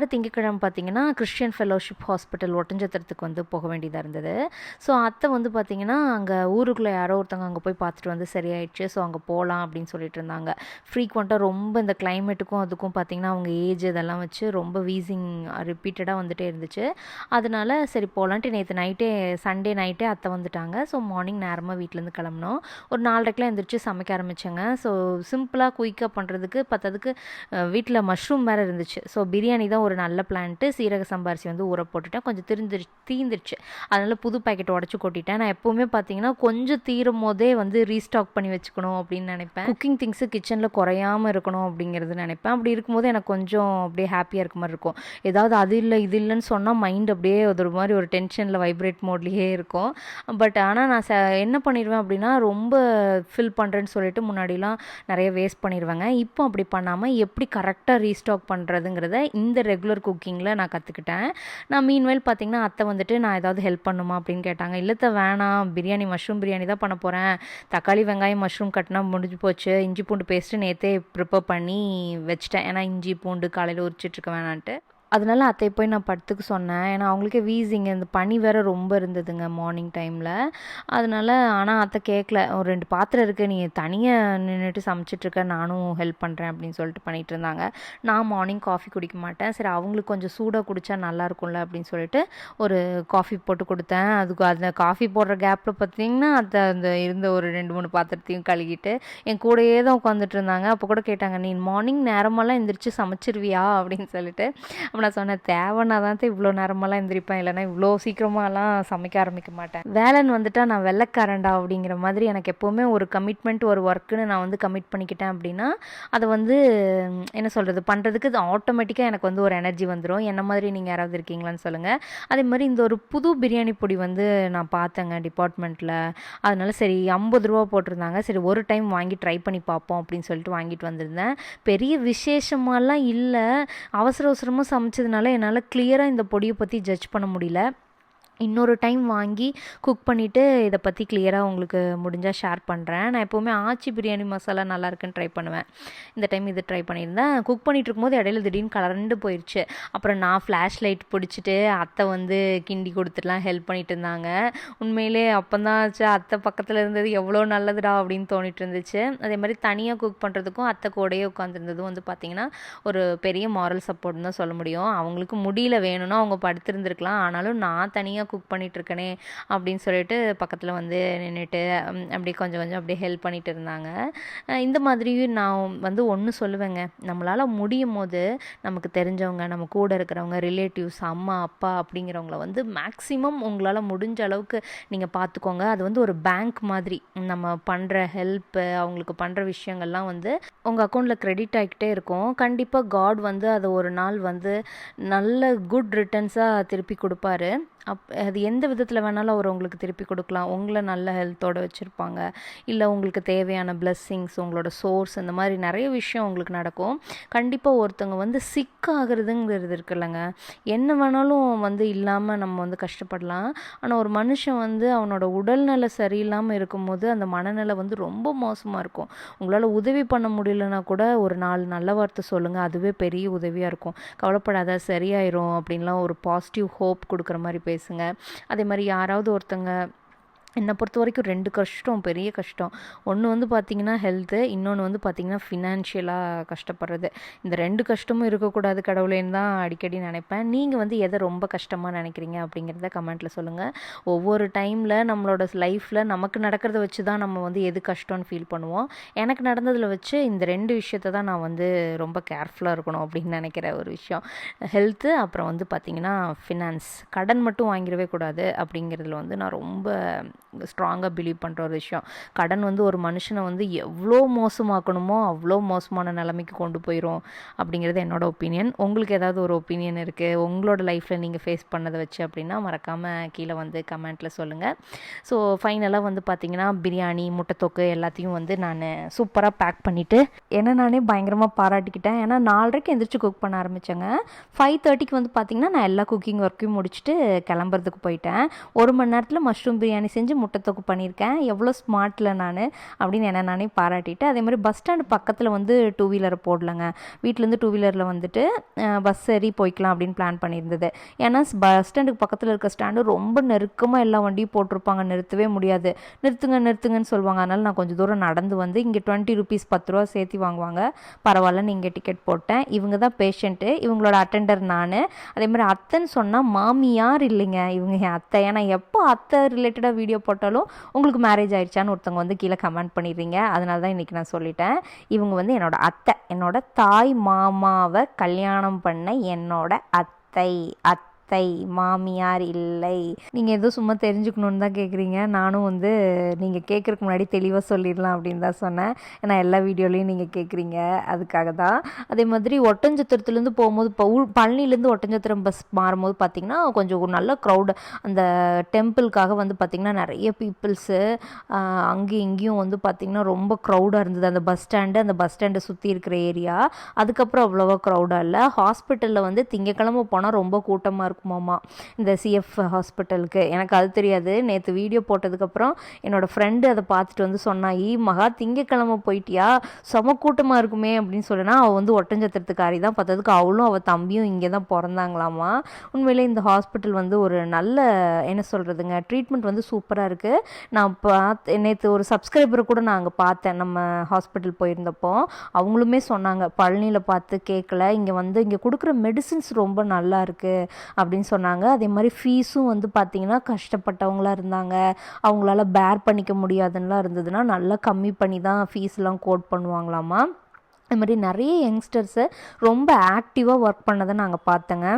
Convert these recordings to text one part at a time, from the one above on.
வார திங்கக்கிழமை பார்த்தீங்கன்னா கிறிஸ்டியன் ஃபெலோஷிப் ஹாஸ்பிட்டல் ஒட்டஞ்சத்திரத்துக்கு வந்து போக வேண்டியதாக இருந்தது. ஸோ அத்தை வந்து பார்த்தீங்கன்னா அங்கே ஊருக்குள்ளே யாரோ ஒருத்தவங்க அங்கே போய் பார்த்துட்டு வந்து சரியாயிடுச்சு. ஸோ அங்கே போகலாம் அப்படின்னு சொல்லிட்டு இருந்தாங்க. ஃப்ரீக்வெண்ட்டாக ரொம்ப இந்த கிளைமேட்டுக்கும் அதுக்கும் பார்த்தீங்கன்னா அவங்க ஏஜ் இதெல்லாம் வச்சு ரொம்ப வீசிங் ரிப்பீட்டடாக வந்துகிட்டே இருந்துச்சு. அதனால சரி போகலான்ட்டு நேற்று நைட்டே சண்டே நைட்டே அத்தை வந்துட்டாங்க. ஸோ மார்னிங் நேரமாக வீட்டிலேருந்து கிளம்புனோம். ஒரு நாலரைக்கெலாம் எந்திரிச்சு சமைக்க ஆரம்பித்தேங்க ஸோ சிம்பிளாக குயிக்காக பண்ணுறதுக்கு பார்த்ததுக்கு வீட்டில் மஷ்ரூம் வேறு இருந்துச்சு. ஸோ பிரியாணி தான் ஒரு ஒரு நல்ல பிளான்ட்டு சீரக சம்பாரிசி வந்து ஊற போட்டுட்டேன். கொஞ்சம் திரிந்துரு தீந்துருச்சு. அதனால் புது பாக்கெட் உடச்சி கொட்டிட்டேன். நான் எப்போவுமே பார்த்தீங்கன்னா கொஞ்சம் தீரும் போதே வந்து ரீஸ்டாக் பண்ணி வச்சுக்கணும் அப்படின்னு நினைப்பேன். குக்கிங் திங்ஸு கிச்சனில் குறையாமல் இருக்கணும் அப்படிங்கிறது நினைப்பேன். அப்படி இருக்கும்போது எனக்கு கொஞ்சம் அப்படியே ஹாப்பியாக இருக்க மாதிரி இருக்கும். ஏதாவது அது இல்லை இது இல்லைன்னு சொன்னால் மைண்ட் அப்படியே ஒரு மாதிரி ஒரு டென்ஷனில் வைப்ரேட் மோட்லேயே இருக்கும். பட் ஆனால் நான் ச என்ன பண்ணிடுவேன் அப்படின்னா ரொம்ப ஃபில் பண்ணுறேன்னு சொல்லிட்டு முன்னாடிலாம் நிறைய வேஸ்ட் பண்ணிடுவேங்க. இப்போ அப்படி பண்ணாமல் எப்படி கரெக்டாக ரீஸ்டாக் பண்ணுறதுங்கிறத இந்த ரெகுலர் குக்கிங்கில் நான் கற்றுக்கிட்டேன் நான் மீன்வேல் பார்த்தீங்கன்னா அத்தை வந்துட்டு நான் ஏதாவது ஹெல்ப் பண்ணுமா அப்படின்னு கேட்டாங்க. இல்லத்த வேணாம். பிரியாணி மஷ்ரூம் பிரியாணி தான் பண்ண போகிறேன் தக்காளி வெங்காயம் மஷ்ரூம் கட்டினா முடிஞ்சு போச்சு. இஞ்சி பூண்டு பேஸ்ட்டு நேற்றே ப்ரிப்பேர் பண்ணி வச்சிட்டேன். ஏன்னா இஞ்சி பூண்டு காலையில் உரிச்சிட்ருக்க வேணான்ட்டு. அதனால அத்தை போய் நான் படுத்துக்க சொன்னேன். ஏன்னா அவங்களுக்கே வீசிங்க இந்த பனி வேற ரொம்ப இருந்ததுங்க மார்னிங் டைமில் அதனால ஆனால் அத்தை கேட்கல ஒரு ரெண்டு பாத்திரம் இருக்குது நீ தனியாக நின்றுட்டு சமைச்சிட்ருக்க நானும் ஹெல்ப் பண்ணுறேன் அப்படின்னு சொல்லிட்டு பண்ணிகிட்டு இருந்தாங்க. நான் மார்னிங் காஃபி குடிக்க மாட்டேன். சரி அவங்களுக்கு கொஞ்சம் சூடாக குடித்தா நல்லாயிருக்கும்ல அப்படின்னு சொல்லிட்டு ஒரு காஃபி போட்டு கொடுத்தேன். அதுக்கு அந்த காஃபி போடுற கேப்பில் பார்த்தீங்கன்னா அத்தை அந்த இருந்த ஒரு ரெண்டு மூணு பாத்திரத்தையும் கழுகிட்டு என் கூடயே தான் உட்காந்துட்டு இருந்தாங்க. அப்போ கூட கேட்டாங்க நீ மார்னிங் நேரமெல்லாம் எந்திரிச்சு சமைச்சிருவியா? அப்படின்னு சொல்லிட்டு. அப்போ நான் சொன்னேன் தேவைன்னா தான் இவ்வளோ நேரமெல்லாம் எந்திரிப்பேன். இல்லைன்னா இவ்வளோ சீக்கிரமாலாம் சமைக்க ஆரம்பிக்க மாட்டேன். வேலைன்னு வந்துட்டா நான் வெள்ளக்காரண்டா அப்படிங்கிற மாதிரி எனக்கு எப்போவுமே ஒரு கமிட்மெண்ட் ஒரு ஒர்க்குன்னு நான் வந்து கமிட் பண்ணிக்கிட்டேன் அப்படின்னா அதை வந்து என்ன சொல்கிறது பண்ணுறதுக்கு அது ஆட்டோமேட்டிக்காக எனக்கு வந்து ஒரு எனர்ஜி வந்துடும் என்ன மாதிரி நீங்கள் யாராவது இருக்கீங்களான்னு சொல்லுங்கள் அதே மாதிரி இந்த ஒரு புது பிரியாணி பொடி வந்து நான் பார்த்தேங்க டிபார்ட்மெண்ட்டில் அதனால சரி ஐம்பது ரூபா போட்டிருந்தாங்க. சரி ஒரு டைம் வாங்கி ட்ரை பண்ணி பார்ப்போம் அப்படின்னு சொல்லிட்டு வாங்கிட்டு வந்திருந்தேன். பெரிய விசேஷமாலாம் இல்லை. அவசர அவசரமாக காமிச்சதுனால என்னால் கிளியராக இந்த பொடியை பற்றி ஜட்ஜ் பண்ண முடியல. இன்னொரு டைம் வாங்கி குக் பண்ணிவிட்டு இதை பற்றி கிளியராக உங்களுக்கு முடிஞ்சால் ஷேர் பண்ணுறேன் நான் எப்போவுமே ஆச்சி பிரியாணி மசாலா நல்லா இருக்குன்னு ட்ரை பண்ணுவேன். இந்த டைம் இது ட்ரை பண்ணியிருந்தேன். குக் பண்ணிகிட்டு இருக்கும்போது இடையில திடீர்னு கலர்ந்து போயிடுச்சு அப்புறம் நான் ஃப்ளாஷ் லைட் பிடிச்சிட்டு அத்தை வந்து கிண்டி கொடுத்துட்டுலாம் ஹெல்ப் பண்ணிட்டு இருந்தாங்க. உண்மையிலே அப்போந்தான் ஆச்சு அத்தை பக்கத்தில் இருந்தது எவ்வளோ நல்லதுடா அப்படின்னு தோணிட்டு இருந்துச்சு. அதே மாதிரி தனியாக குக் பண்ணுறதுக்கும் அத்தை கூடயே உட்காந்துருந்ததும் வந்து பார்த்திங்கன்னா ஒரு பெரிய மாரல் சப்போர்ட்னு தான் சொல்ல முடியும். அவங்களுக்கு முடியல வேணும்னா அவங்க படுத்திருந்துருக்கலாம். ஆனாலும் நான் தனியாக குக் பண்ணிகிட்ருக்கனே இருக்கனே அப்படின்னு சொல்லிட்டு பக்கத்தில் வந்து நின்றுட்டு அப்படியே கொஞ்சம் கொஞ்சம் அப்படியே ஹெல்ப் பண்ணிட்டு இருந்தாங்க. இந்த மாதிரி நான் வந்து ஒன்று சொல்லுவேங்க. நம்மளால் முடியும் போது நமக்கு தெரிஞ்சவங்க நம்ம கூட இருக்கிறவங்க ரிலேட்டிவ்ஸ் அம்மா அப்பா அப்படிங்கிறவங்கள வந்து மேக்ஸிமம் உங்களால் முடிஞ்ச அளவுக்கு நீங்கள் பார்த்துக்கோங்க அது வந்து ஒரு பேங்க் மாதிரி. நம்ம பண்ணுற ஹெல்ப்பு அவங்களுக்கு பண்ணுற விஷயங்கள்லாம் வந்து உங்கள் அக்கௌண்ட்டில் க்ரெடிட் ஆகிக்கிட்டே இருக்கும். கண்டிப்பாக காட் வந்து அதை ஒரு நாள் வந்து நல்ல குட் ரிட்டர்ன்ஸாக திருப்பி கொடுப்பாரு. அப் அது எந்த விதத்தில் வேணாலும் அவர் உங்களுக்கு திருப்பி கொடுக்கலாம். உங்களை நல்ல ஹெல்த்தோடு வச்சுருப்பாங்க. இல்லை உங்களுக்கு தேவையான blessings உங்களோட சோர்ஸ் இந்த மாதிரி நிறைய விஷயம் உங்களுக்கு நடக்கும். கண்டிப்பாக ஒருத்தவங்க வந்து சிக் ஆகுறதுங்கிறது இருக்குல்லங்க என்ன வேணாலும் வந்து இல்லாமல் நம்ம வந்து கஷ்டப்படலாம். ஆனால் ஒரு மனுஷன் வந்து அவனோட உடல்நிலை சரியில்லாமல் இருக்கும்போது அந்த மனநிலை வந்து ரொம்ப மோசமாக இருக்கும். உங்களால் உதவி பண்ண முடியலன்னா கூட ஒரு நாலு நல்ல வார்த்தை சொல்லுங்கள் அதுவே பெரிய உதவியாக இருக்கும். கவலைப்படாத சரியாயிரும் அப்படின்லாம் ஒரு பாசிட்டிவ் ஹோப் கொடுக்குற மாதிரி பேசுங்க. அதே மாதிரி யாராவது ஒருத்தங்க என்னை பொறுத்த வரைக்கும் ரெண்டு கஷ்டம் பெரிய கஷ்டம். ஒன்று வந்து பார்த்திங்கன்னா ஹெல்த்து இன்னொன்று வந்து பார்த்திங்கன்னா ஃபினான்ஷியலாக கஷ்டப்படுறது. இந்த ரெண்டு கஷ்டமும் இருக்கக்கூடாது கடவுளேன்னு தான் அடிக்கடி நினைப்பேன். நீங்கள் வந்து எதை ரொம்ப கஷ்டமாக நினைக்கிறீங்க அப்படிங்கிறத கமெண்ட்டில் சொல்லுங்கள் ஒவ்வொரு டைமில் நம்மளோட லைஃப்பில் நமக்கு நடக்கிறத வச்சு தான் நம்ம வந்து எது கஷ்டம்னு ஃபீல் பண்ணுவோம். எனக்கு நடந்ததில் வச்சு இந்த ரெண்டு விஷயத்த தான் நான் வந்து ரொம்ப கேர்ஃபுல்லாக இருக்கணும் அப்படின்னு நினைக்கிற ஒரு விஷயம். ஹெல்த்து அப்புறம் வந்து பார்த்திங்கன்னா ஃபினான்ஸ் கடன் மட்டும் வாங்கிடவே கூடாது அப்படிங்கிறதுல வந்து நான் ரொம்ப ஸ்ட்ராங்காக பிலீவ் பண்ணுற ஒரு விஷயம். கடன் வந்து ஒரு மனுஷனை வந்து எவ்வளோ மோசமாக்கணுமோ அவ்வளோ மோசமான நிலைமைக்கு கொண்டு போயிடும் அப்படிங்கிறது என்னோட ஒப்பீனியன் உங்களுக்கு ஏதாவது ஒரு ஒப்பீனியன் இருக்குது உங்களோட லைஃப்பில் நீங்கள் ஃபேஸ் பண்ணதை வச்சு அப்படின்னா மறக்காமல் கீழே வந்து கமெண்ட்டில் சொல்லுங்கள் ஸோ ஃபைனலாக வந்து பார்த்தீங்கன்னா பிரியாணி முட்டைத்தொக்கு எல்லாத்தையும் வந்து நான் சூப்பராக பேக் பண்ணிவிட்டு ஏன்னா நானே பயங்கரமாக பாராட்டிக்கிட்டேன். ஏன்னா நாலரைக்கு எந்திரிச்சு குக் பண்ண ஆரம்பித்தேங்க ஃபைவ் தேர்ட்டிக்கு வந்து பார்த்தீங்கன்னா நான் எல்லா குக்கிங் ஒர்க்கையும் முடிச்சுட்டு கிளம்புறதுக்கு போயிட்டேன். ஒரு மணி நேரத்தில் மஷ்ரூம் பிரியாணி செஞ்சு முட்டை தொக்கு பண்ணியிருக்கேன். எவ்வளோ ஸ்மார்ட்டில் நான் அப்படின்னு என்ன நானே பாராட்டிட்டு அதே மாதிரி பஸ் ஸ்டாண்டு பக்கத்தில் வந்து டூ வீலரை போடலங்க. வீட்டிலேருந்து டூ வீலரில் வந்துட்டு பஸ் ஏறி போய்க்கலாம் அப்படின்னு பிளான் பண்ணியிருந்தது. ஏன்னா பஸ் ஸ்டாண்டுக்கு பக்கத்தில் இருக்க ஸ்டாண்டு ரொம்ப நெருக்கமாக எல்லா வண்டியும் போட்டிருப்பாங்க. நிறுத்தவே முடியாது. நிறுத்துங்க நிறுத்துங்கன்னு சொல்லுவாங்க. அதனால் நான் கொஞ்சம் தூரம் நடந்து வந்து இங்கே டுவெண்ட்டி ருபீஸ் பத்து ரூபா சேர்த்து வாங்குவாங்க. பரவாயில்ல நீங்கள் டிக்கெட் போட்டேன். இவங்க தான் பேஷண்ட்டு இவங்களோட அட்டெண்டர் நான். அதே மாதிரி அத்தைன்னு சொன்னால் மாமியார் இல்லைங்க. இவங்க என் அத்தை. ஏன்னா எப்போ அத்தை ரிலேட்டடாக வீடியோ போட்டாலும் உங்களுக்கு மேரேஜ் ஆயிடுச்சான்னு ஒருத்தவங்க வந்து கீழே கமெண்ட் பண்ணிடுறீங்க. அதனால தான் இன்றைக்கி நான் சொல்லிட்டேன். இவங்க வந்து என்னோட அத்தை என்னோட தாய் மாமாவை கல்யாணம் பண்ண என்னோட அத்தை அத்தை. மாமியார் இல்லை. நீங்கள் எதுவும் சும்மா தெரிஞ்சுக்கணுன்னு தான் கேட்குறீங்க நானும் வந்து நீங்கள் கேட்குறக்கு முன்னாடி தெளிவாக சொல்லிடலாம் அப்படின்னு தான் சொன்னேன். ஏன்னா எல்லா வீடியோலையும் நீங்கள் கேட்குறீங்க அதுக்காக தான். அதே மாதிரி ஒட்டஞ்சத்திரத்துலேருந்து போகும்போது இப்போ பழனிலேருந்து ஒட்டஞ்சத்திரம் பஸ் மாறும்போது பார்த்திங்கன்னா கொஞ்சம் ஒரு நல்ல க்ரௌடு அந்த டெம்பிளுக்காக வந்து பார்த்திங்கன்னா நிறைய பீப்புள்ஸு அங்கேயும் இங்கேயும் வந்து பார்த்திங்கன்னா ரொம்ப க்ரௌடாக இருந்தது. அந்த பஸ் ஸ்டாண்டு அந்த பஸ் ஸ்டாண்டை சுற்றி இருக்கிற ஏரியா அதுக்கப்புறம் அவ்வளோவா க்ரௌடாக இல்லை. ஹாஸ்பிட்டலில் வந்து திங்கக்கிழமை போனால் ரொம்ப கூட்டமாக இருக்கும். மாமா இந்த சிஎஃப் ஹாஸ்பிட்டலுக்கு எனக்கு அது தெரியாது. நேற்று வீடியோ போட்டதுக்கப்புறம் என்னோடய ஃப்ரெண்டு அதை பார்த்துட்டு வந்து சொன்னா ஈ மகா திங்கக்கிழமை போயிட்டியா? செம கூட்டமாக இருக்குமே அப்படின்னு சொல்லினா அவள் வந்து ஒட்டஞ்சத்திரத்துக்காரி தான் பார்த்ததுக்கு. அவளும் அவள் தம்பியும் இங்கே தான் பிறந்தாங்களாமா. உண்மையிலே இந்த ஹாஸ்பிட்டல் வந்து ஒரு நல்ல என்ன சொல்கிறதுங்க ட்ரீட்மெண்ட் வந்து சூப்பராக இருக்குது நான் பார்த்து நேற்று ஒரு சப்ஸ்கிரைபரை கூட நான் அங்கே பார்த்தேன் நம்ம ஹாஸ்பிட்டல் போயிருந்தப்போ. அவங்களுமே சொன்னாங்க பழனியில் பார்த்து கேட்கல இங்கே வந்து இங்கே கொடுக்குற மெடிசின்ஸ் ரொம்ப நல்லா இருக்குது அப்படின்னு சொன்னாங்க. அதே மாதிரி ஃபீஸும் வந்து பார்த்திங்கன்னா கஷ்டப்பட்டவங்களாக இருந்தாங்க. அவங்களால பேர் பண்ணிக்க முடியாதுன்னெலாம் இருந்ததுன்னா நல்லா கம்மி பண்ணி தான் ஃபீஸ்லாம் கோட் பண்ணுவாங்களாமா? அது மாதிரி நிறைய யங்ஸ்டர்ஸை ரொம்ப ஆக்டிவாக ஒர்க் பண்ணதை நாங்கள் பார்த்தேங்க.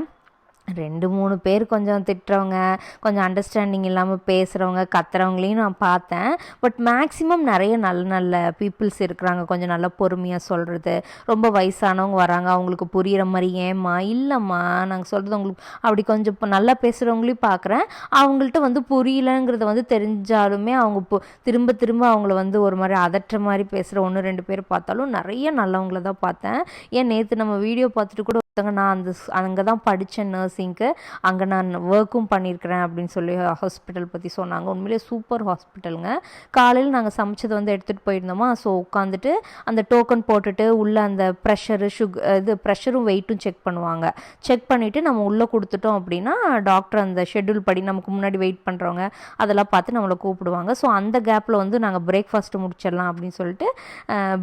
ரெண்டு மூணு பேர் கொஞ்சம் திட்டுறவங்க கொஞ்சம் அண்டர்ஸ்டாண்டிங் இல்லாமல் பேசுகிறவங்க கத்துறவங்களையும் நான் பார்த்தேன். பட் மேக்ஸிமம் நிறைய நல்ல நல்ல பீப்புள்ஸ் இருக்கிறாங்க. கொஞ்சம் நல்லா பொறுமையாக சொல்கிறது ரொம்ப வயசானவங்க வராங்க. அவங்களுக்கு புரிகிற மாதிரி ஏம்மா இல்லைம்மா நாங்கள் சொல்கிறது உங்களுக்கு அப்படி கொஞ்சம் இப்போ நல்லா பேசுகிறவங்களையும் பார்க்குறேன். அவங்கள்ட்ட வந்து புரியலங்கிறத வந்து தெரிஞ்சாலுமே அவங்க திரும்ப திரும்ப அவங்கள வந்து ஒரு மாதிரி அதற்ற மாதிரி பேசுகிற ஒன்று ரெண்டு பேர் பார்த்தாலும் நிறைய நல்லவங்கள தான் பார்த்தேன். ஏன் நேற்று நம்ம வீடியோ பார்த்துட்டு கூட நான் அந்த அங்கே தான் படித்தேன் நர்சிங்க்கு அங்கே நான் ஒர்க்கும் பண்ணியிருக்கிறேன் அப்படின்னு சொல்லி ஹாஸ்பிட்டல் பற்றி சொன்னாங்க. உண்மையிலே சூப்பர் ஹாஸ்பிட்டலுங்க காலையில் நாங்கள் சமைச்சது வந்து எடுத்துகிட்டு போயிருந்தோமா ஸோ உட்காந்துட்டு அந்த டோக்கன் போட்டுட்டு உள்ளே அந்த ப்ரெஷரு சுக் இது ப்ரெஷரும் வெயிட்டும் செக் பண்ணுவாங்க. செக் பண்ணிவிட்டு நம்ம உள்ளே கொடுத்துட்டோம் அப்படின்னா டாக்டர் அந்த ஷெட்யூல் படி நமக்கு முன்னாடி வெயிட் பண்ணுறவங்க அதெல்லாம் பார்த்து நம்மளை கூப்பிடுவாங்க. ஸோ அந்த கேப்பில் வந்து நாங்கள் பிரேக்ஃபாஸ்ட் முடிச்சிடலாம் அப்படின்னு சொல்லிட்டு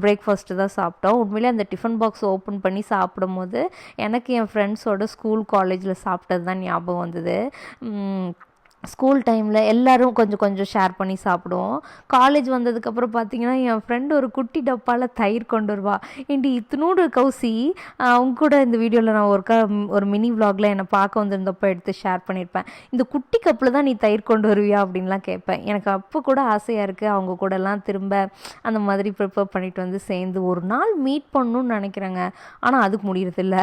பிரேக்ஃபாஸ்ட்டு தான் சாப்பிட்டோம். உண்மையிலே அந்த டிஃபன் பாக்ஸ் ஓப்பன் பண்ணி சாப்பிடும்போது எனக்கு என் ஃப்ரெண்ட்ஸோட ஸ்கூல் காலேஜில் சாப்பிட்டது தான் ஞாபகம் வந்தது. ஸ்கூல் டைமில் எல்லோரும் கொஞ்சம் கொஞ்சம் ஷேர் பண்ணி சாப்பிடுவோம். காலேஜ் வந்ததுக்கப்புறம் பார்த்தீங்கன்னா என் ஃப்ரெண்டு ஒரு குட்டி டப்பாவில் தயிர் கொண்டு வருவா. ஏண்டி இத்தினூடு கௌசி அவங்க கூட இந்த வீடியோவில் நான் ஒருக்கா ஒரு மினி விலாகில் என்னை பார்க்க வந்திருந்தப்போ எடுத்து ஷேர் பண்ணியிருப்பேன் இந்த குட்டி கப்பில் தான் நீ தயிர் கொண்டு வருவியா? அப்படின்லாம் கேட்பேன். எனக்கு அப்போ கூட ஆசையாக இருக்குது அவங்க கூடலாம் திரும்ப அந்த மாதிரி ப்ரிப்பேர் பண்ணிட்டு வந்து சேர்ந்து ஒரு நாள் மீட் பண்ணணும்னு நினைக்கிறேங்க. ஆனால் அதுக்கு முடியறதில்ல.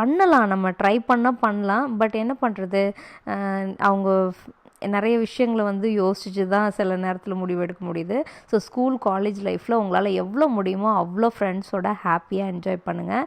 பண்ணலாம். நம்ம ட்ரை பண்ணால் பண்ணலாம். பட் என்ன பண்ணுறது அவங்க அவங்க நிறைய விஷயங்களை வந்து யோசிச்சு தான் சில நேரத்தில் முடிவெடுக்க முடியுது. ஸோ ஸ்கூல் காலேஜ் லைஃப்பில் உங்களால் எவ்வளோ முடியுமோ அவ்வளோ ஃப்ரெண்ட்ஸோட ஹாப்பியாக என்ஜாய் பண்ணுங்கள்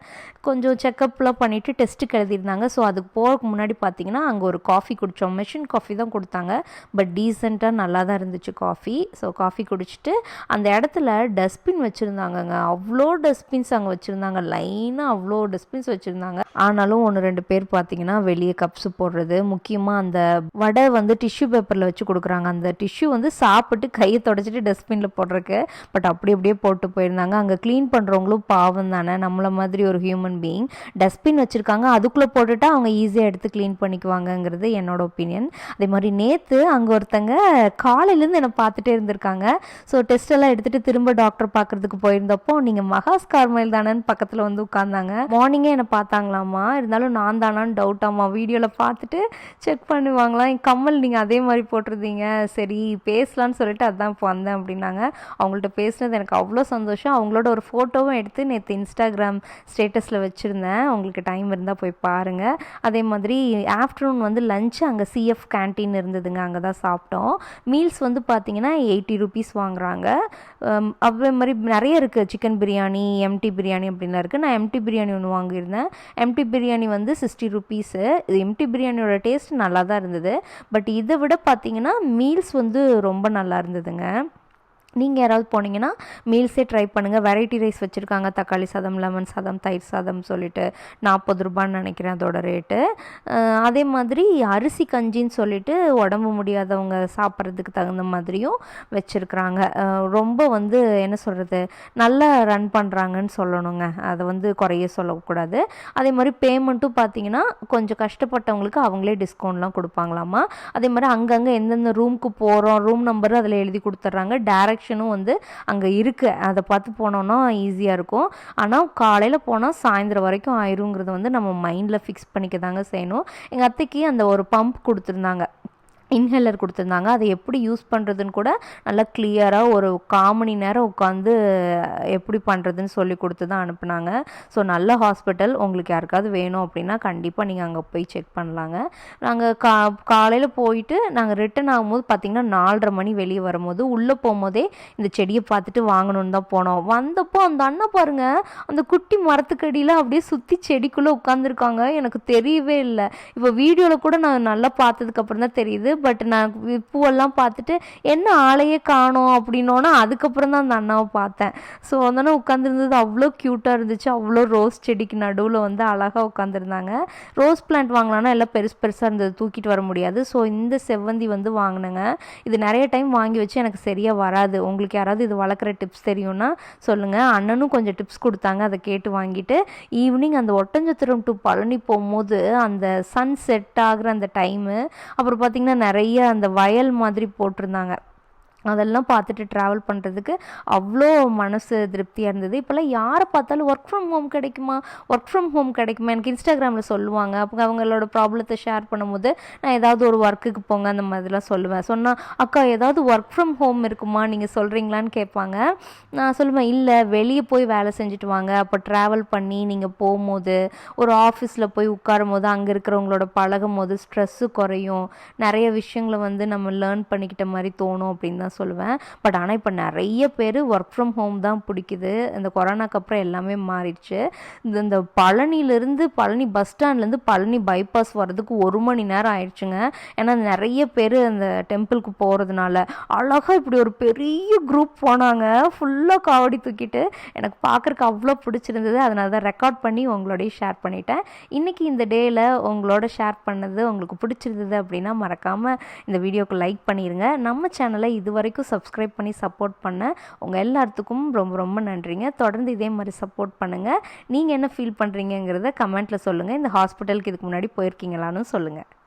கொஞ்சம் செக்கப்லாம் பண்ணிவிட்டு டெஸ்ட்டுக்கு எழுதியிருந்தாங்க. ஸோ அதுக்கு போகிறதுக்கு முன்னாடி பார்த்தீங்கன்னா அங்கே ஒரு காஃபி குடித்தோம் மெஷின் காஃபி தான் கொடுத்தாங்க. பட் டீசெண்டாக நல்லா தான் இருந்துச்சு காஃபி ஸோ காஃபி குடிச்சிட்டு அந்த இடத்துல டஸ்ட்பின் வச்சுருந்தாங்கங்க. அவ்வளோ டஸ்ட்பின்ஸ் அங்கே வச்சுருந்தாங்க. லைனாக அவ்வளோ டஸ்ட்பின்ஸ் வச்சுருந்தாங்க. ஆனாலும் ஒன்று ரெண்டு பேர் பார்த்தீங்கன்னா வெளியே கப்ஸ் போடுறது. முக்கியமாக அந்த வடை வந்து டிஷ்யூ பேப்பரில் வச்சு கொடுக்குறாங்க. அந்த டிஷ்யூ வந்து சாப்பிட்டு கையை தொடச்சிட்டு டஸ்ட்பினில் போடுறக்கு பட் அப்படி அப்படியே போட்டு போயிருந்தாங்க. அங்கே க்ளீன் பண்ணுறவங்களும் பாவம் தானே. நம்மளை மாதிரி ஒரு ஹியூமன் பீயிங் டஸ்ட்பின் வச்சுருக்காங்க. அதுக்குள்ளே போட்டுட்டா அவங்க ஈஸியாக எடுத்து க்ளீன் பண்ணிக்குவாங்கங்கிறது என்னோட ஒப்பீனியன் அதே மாதிரி நேற்று அங்கே ஒருத்தங்க காலையிலேருந்து என்னை பார்த்துட்டே இருந்திருக்காங்க. ஸோ டெஸ்ட் எல்லாம் எடுத்துகிட்டு திரும்ப டாக்டர் பார்க்குறதுக்கு போயிருந்தப்போ நீங்கள் மகாஸ் கார்மைல் தானேன்னு பக்கத்தில் வந்து உட்காந்தாங்க மார்னிங்கே என்னை பார்த்தாங்களாம். இருந்தாலும் நான் தானான்னு டவுட்டாமா வீடியோவில் பார்த்துட்டு செக் பண்ணுவாங்களாம். என் கம்மல் நீங்கள் அதே மாதிரி போட்டிருந்தீங்க. சரி பேசலான்னு சொல்லிட்டு அதுதான் இப்போ வந்தேன் அப்படின்னாங்க. அவங்கள்ட்ட பேசுனது எனக்கு அவ்வளோ சந்தோஷம். அவங்களோட ஒரு ஃபோட்டோவும் எடுத்து நேற்று இன்ஸ்டாகிராம் ஸ்டேட்டஸில் வச்சுருந்தேன். உங்களுக்கு டைம் இருந்தால் போய் பாருங்கள் அதே மாதிரி ஆஃப்டர்நூன் வந்து லஞ்சு அங்கே சிஎஃப் கேன்டீன் இருந்ததுங்க. அங்கே தான் சாப்பிட்டோம். மீல்ஸ் வந்து பார்த்தீங்கன்னா எயிட்டி ருபீஸ் வாங்குறாங்க. அதே மாதிரி நிறைய இருக்குது சிக்கன் பிரியாணி எம்டி பிரியாணி அப்படின்லாம் இருக்குது நான் எம்டி பிரியாணி ஒன்று வாங்கியிருந்தேன். எம்டி எம்டி பிரியாணி வந்து சிக்ஸ்டி ருபீஸு. இது எம்டி பிரியாணியோட டேஸ்ட் நல்லா தான் இருந்தது. பட் இதை விட பார்த்திங்கன்னா மீல்ஸ் வந்து ரொம்ப நல்லா இருந்ததுங்க. நீங்கள் யாராவது போனீங்கன்னா மீல்ஸே ட்ரை பண்ணுங்கள் வெரைட்டி ரைஸ் வச்சுருக்காங்க. தக்காளி சாதம் லெமன் சாதம் தயிர் சாதம் சொல்லிட்டு நாற்பது ரூபான்னு நினைக்கிறேன் அதோட ரேட்டு அதே மாதிரி அரிசி கஞ்சின்னு சொல்லிட்டு உடம்பு முடியாதவங்க சாப்பிட்றதுக்கு தகுந்த மாதிரியும் வச்சுருக்குறாங்க. ரொம்ப வந்து என்ன சொல்கிறது நல்லா ரன் பண்ணுறாங்கன்னு சொல்லணுங்க. அதை வந்து குறைய சொல்லக்கூடாது. அதே மாதிரி பேமெண்ட்டும் பார்த்தீங்கன்னா கொஞ்சம் கஷ்டப்பட்டவங்களுக்கு அவங்களே டிஸ்கவுண்ட்லாம் கொடுப்பாங்களாமா. அதே மாதிரி அங்கங்கே எந்தெந்த ரூமுக்கு போகிறோம் ரூம் நம்பர் அதில் எழுதி கொடுத்துட்றாங்க. ஆப்ஷனும் வந்து அங்கே இருக்குது அதை பார்த்து போனோன்னா ஈஸியாக இருக்கும். ஆனால் காலையில் போனால் சாயந்தரம் வரைக்கும் ஆயிருங்கிறத வந்து நம்ம மைண்டில் ஃபிக்ஸ் பண்ணிக்க தாங்க செய்யணும். எங்கள் அத்தைக்கு அந்த ஒரு பம்ப் கொடுத்துருந்தாங்க. இன்ஹேலர் கொடுத்துருந்தாங்க. அதை எப்படி யூஸ் பண்ணுறதுன்னு கூட நல்லா கிளியராக ஒரு காமணி நேரம் உட்காந்து எப்படி பண்ணுறதுன்னு சொல்லி கொடுத்து தான் அனுப்புனாங்க. ஸோ நல்ல ஹாஸ்பிட்டல் உங்களுக்கு யாருக்காவது வேணும் அப்படின்னா கண்டிப்பாக நீங்கள் அங்கே போய் செக் பண்ணலாங்க. நாங்கள் கா காலையில் போயிட்டு நாங்கள் ரிட்டன் ஆகும்போது பார்த்திங்கன்னா நாலரை மணி வெளியே வரும்போது உள்ளே போகும்போதே இந்த செடியை பார்த்துட்டு வாங்கணுன்னு தான் போனோம். வந்தப்போ அந்த அண்ணன் பாருங்கள் அந்த குட்டி மரத்துக்கடியில் அப்படியே சுற்றி செடிக்குள்ளே உட்காந்துருக்காங்க எனக்கு தெரியவே இல்லை. இப்போ வீடியோவில் கூட நான் நல்லா பார்த்ததுக்கப்புறம் தான் தெரியுது. பட் நான் பூவெல்லாம் பார்த்துட்டு என்ன ஆளையே காணோம்? அப்படின்னோன்னா அதுக்கப்புறம் தான் அந்த அண்ணாவை பார்த்தேன். ஸோ அந்த உட்காந்துருந்தது அவ்வளோ க்யூட்டாக இருந்துச்சு. அவ்வளோ ரோஸ் செடிக்கு நடுவில் வந்து அழகாக உட்காந்துருந்தாங்க ரோஸ் பிளான்ட் வாங்கலான்னா எல்லாம் பெருசு பெருசாக இருந்தது. தூக்கிட்டு வர முடியாது. ஸோ இந்த செவ்வந்தி வந்து வாங்கினேங்க. இது நிறைய டைம் வாங்கி வச்சு எனக்கு சரியாக வராது. உங்களுக்கு யாராவது இது வளர்க்குற டிப்ஸ் தெரியும்னா சொல்லுங்கள் அண்ணனும் கொஞ்சம் டிப்ஸ் கொடுத்தாங்க. அதை கேட்டு வாங்கிட்டு ஈவினிங் அந்த ஒட்டஞ்சத்திரம் டு பழனி போகும்போது அந்த சன் செட் ஆகிற அந்த டைமு அப்புறம் பார்த்திங்கன்னா நிறைய அந்த வயல் மாதிரி போட்டிருந்தாங்க. அதெல்லாம் பார்த்துட்டு ட்ராவல் பண்ணுறதுக்கு அவ்வளோ மனசு திருப்தியாக இருந்தது. இப்போல்லாம் யாரை பார்த்தாலும் ஒர்க் ஃப்ரம் ஹோம் கிடைக்குமா? ஒர்க் ஃப்ரம் ஹோம் கிடைக்குமா? எனக்கு இன்ஸ்டாகிராமில் சொல்லுவாங்க. அப்போ அவங்களோட ப்ராப்ளத்தை ஷேர் பண்ணும்போது நான் ஏதாவது ஒரு ஒர்க்குக்கு போங்க அந்த மாதிரிலாம் சொல்லுவேன். சொன்னால் அக்கா ஏதாவது ஒர்க் ஃப்ரம் ஹோம் இருக்குமா? நீங்கள் சொல்கிறீங்களான்னு கேட்பாங்க. நான் சொல்லுவேன் இல்லை வெளியே போய் வேலை செஞ்சுட்டு வாங்க. அப்போ ட்ராவல் பண்ணி நீங்கள் போகும்போது ஒரு ஆஃபீஸில் போய் உட்காரும் போது அங்கே இருக்கிறவங்களோட பழகும் போது ஸ்ட்ரெஸ்ஸு குறையும். நிறைய விஷயங்களை வந்து நம்ம லேர்ன் பண்ணிக்கிட்ட மாதிரி தோணும் அப்படின்னு தான் சொல்லுவேன். பட் ஆனால் இப்போ நிறைய பேர் ஒர்க் ஃப்ரம் ஹோம் தான் பிடிக்குது. இந்த கொரோனாக்கு அப்புறம் எல்லாமே மாறிடுச்சு. இந்த இந்த பழனியிலேருந்து பழனி பஸ் ஸ்டாண்ட்லேருந்து பழனி பைபாஸ் வர்றதுக்கு ஒரு மணி நேரம் ஆயிடுச்சுங்க. ஏன்னா நிறைய பேர் அந்த டெம்பிளுக்கு போகிறதுனால அழகாக இப்படி ஒரு பெரிய குரூப் போனாங்க. ஃபுல்லாக காவடி தூக்கிட்டு எனக்கு பார்க்குறக்கு அவ்வளோ பிடிச்சிருந்தது. அதனால தான் ரெக்கார்ட் பண்ணி உங்களோடய ஷேர் பண்ணிட்டேன். இன்றைக்கி இந்த டேயில் உங்களோட ஷேர் பண்ணது உங்களுக்கு பிடிச்சிருந்தது அப்படின்னா மறக்காமல் இந்த வீடியோக்கு லைக் பண்ணிடுங்க நம்ம சேனலை இதுவரை வரைக்கும் சப்ஸ்கிரைப் பண்ணி சப்போர்ட் பண்ண உங்கள் எல்லாத்துக்கும் ரொம்ப ரொம்ப நன்றிங்க. தொடர்ந்து இதே மாதிரி சப்போர்ட் பண்ணுங்கள் நீங்கள் என்ன ஃபீல் பண்ணுறீங்கிறத கமெண்ட்டில் சொல்லுங்கள் இந்த ஹாஸ்பிட்டலுக்கு இதுக்கு முன்னாடி போயிருக்கீங்களான்னு சொல்லுங்கள்